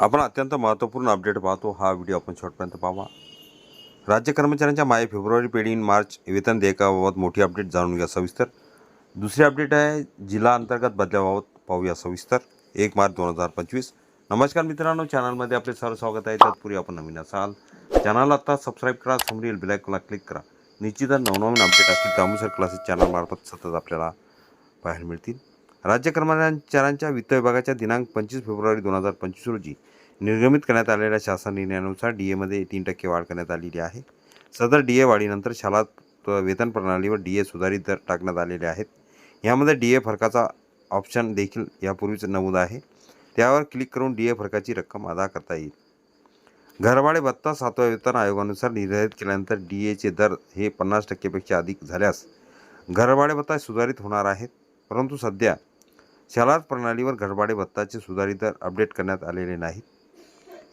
आपण अत्यंत महत्त्वपूर्ण अपडेट पाहतो. हा व्हिडिओ आपण शेवटपर्यंत पाहा राज्य कर्मचाऱ्यांच्या माय फेब्रुवारी पेढी मार्च वेतन देयकाबाबत मोठी अपडेट जाणून घ्या सविस्तर. दुसरी अपडेट आहे जिल्हा अंतर्गत बदल्याबाबत पाहूया सविस्तर. एक मार्च दोन हजार पंचवीस. नमस्कार मित्रांनो चॅनलमध्ये आपले सर्व स्वागत आहे. तत्पूर्वी आपण नवीन असाल चॅनल आता सबस्क्राईब करा समोरील बेलायकॉनला क्लिक करा. निश्चितच नवनवीन अपडेट असतील त्यानुसार क्लासेस चॅनलमार्फत सतत आपल्याला पाहायला मिळतील. राज्य कर्मचाऱ्यांच्या वित्त विभागाच्या दिनांक पंचवीस फेब्रुवारी दोन हजार पंचवीस रोजी निर्गमित करण्यात आलेल्या शासन निर्णयानुसार डी एमध्ये तीन टक्के वाढ करण्यात आलेली आहे. सदर डी ए वाढीनंतर शाला वेतन प्रणालीवर डी ए सुधारित दर टाकण्यात आलेले आहेत. यामध्ये डी ए फरकाचा ऑप्शन देखील यापूर्वीच नमूद आहे. त्यावर क्लिक करून डी ए फरकाची रक्कम अदा करता येईल. घरभाडे भत्ता सातव्या वेतन आयोगानुसार निर्धारित केल्यानंतर डी एचे दर हे पन्नास टक्केपेक्षा अधिक झाल्यास घरभाडे भत्ता सुधारित होणार आहेत. परंतु सध्या शालात प्रणालीवर घरभाडे भत्ताचे सुधारित दर अपडेट करण्यात आलेले नाहीत.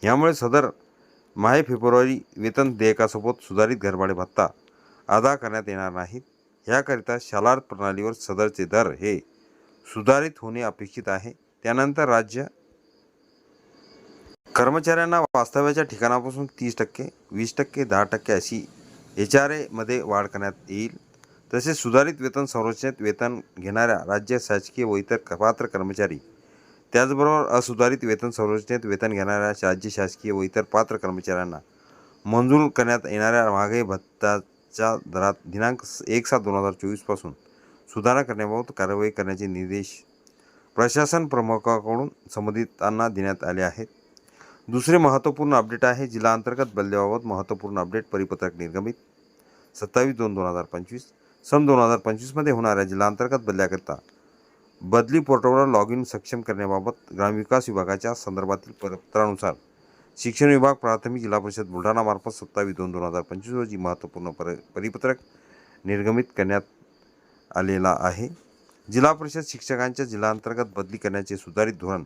यामुळे सदर माहे फेब्रुवारी वेतन देयकासोबत सुधारित घरभाडे भत्ता अदा करण्यात येणार नाहीत. याकरिता शालार्थ प्रणालीवर सदरचे दर हे सुधारित होणे अपेक्षित आहे. त्यानंतर राज्य कर्मचाऱ्यांना वास्तव्याच्या ठिकाणापासून तीस टक्के वीस टक्के दहा टक्के अशी एच आर एमध्ये वाढ करण्यात येईल. तसेच सुधारित वेतन संरचनेत वेतन घेणाऱ्या राज्य शासकीय व इतर पात्र कर्मचारी. त्याचबरोबर असुधारित वेतन संरचनेत वेतन घेणाऱ्या राज्य शासकीय व इतर पात्र कर्मचाऱ्यांना मंजूर करण्यात येणाऱ्या महागाई भत्ताच्या दरात दिनांक एक सात दोन हजार चोवीसपासून सुधारणा करण्याबाबत कारवाई करण्याचे निर्देश प्रशासन प्रमुखाकडून संबंधितांना देण्यात आले आहेत. दुसरे महत्त्वपूर्ण अपडेट आहे जिल्हा अंतर्गत बदल्याबाबत महत्त्वपूर्ण अपडेट परिपत्रक निर्गमित सत्तावीस दोन दोन हजार पंचवीस. सन दोन हजार पंचवीसमध्ये होणाऱ्या जिल्हांतर्गत बदल्याकरिता बदली पोर्टलवर लॉग इन सक्षम करण्याबाबत ग्रामविकास विभागाच्या संदर्भातील पत्रानुसार शिक्षण विभाग प्राथमिक जिल्हा परिषद बुलढाणामार्फत सत्तावीस दोन दोन हजार पंचवीस रोजी महत्त्वपूर्ण पर परिपत्रक निर्गमित करण्यात आलेला आहे. जिल्हा परिषद शिक्षकांच्या जिल्हांतर्गत बदली करण्याचे सुधारित धोरण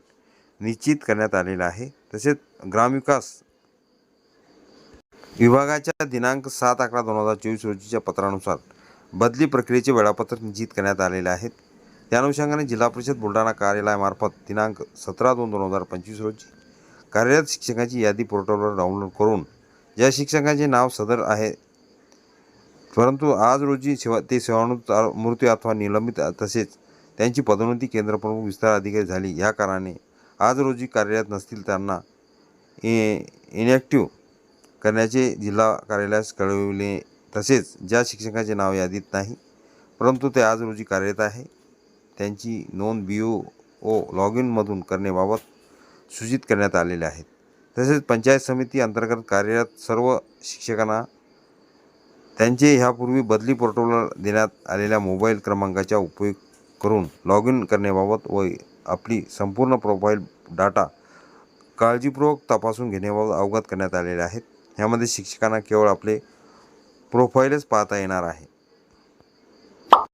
निश्चित करण्यात आलेलं आहे. तसेच ग्रामविकास विभागाच्या दिनांक सात अकरा दोन हजार चोवीस रोजीच्या पत्रानुसार बदली प्रक्रियेचे वेळापत्रक निश्चित करण्यात आलेले आहेत. त्या अनुषंगाने जिल्हा परिषद बुलढाणा कार्यालयामार्फत दिनांक सतरा दोन दोन हजार पंचवीस रोजी कार्यरत शिक्षकांची यादी पोर्टलवर डाउनलोड करून ज्या शिक्षकांचे नाव सदर आहे परंतु आज रोजी सेवा ते सेवानुत मृत्यू अथवा निलंबित तसेच त्यांची पदोन्नती केंद्रप्रमुख विस्तार अधिकारी झाली. या कारणाने आज रोजी कार्यरत नसतील त्यांना इनॅक्टिव्ह करण्याचे जिल्हा कार्यालयास कळविले तसेच ज्या शिक्षकांचे नाव यादीत नाही परंतु ते आज रोजी कार्यरत आहे त्यांची नोंद बी ओ ओ लॉग इनमधून करण्याबाबत सूचित करण्यात आलेले आहेत. तसेच पंचायत समिती अंतर्गत कार्यरत सर्व शिक्षकांना त्यांचे ह्यापूर्वी बदली पोर्टलवर देण्यात आलेल्या मोबाईल क्रमांकाचा उपयोग करून लॉग इन करण्याबाबत व आपली संपूर्ण प्रोफाईल डाटा काळजीपूर्वक तपासून घेण्याबाबत अवगत करण्यात आलेले आहेत. ह्यामध्ये शिक्षकांना केवळ आपले प्रोफाईलच पाहता येणार आहे.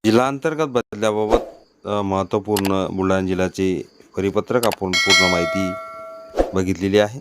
जिल्हांतर्गत बदल्याबाबत महत्त्वपूर्ण बुलढाणा जिल्ह्याचे परिपत्रक आपण पूर्ण माहिती बघितलेली आहे.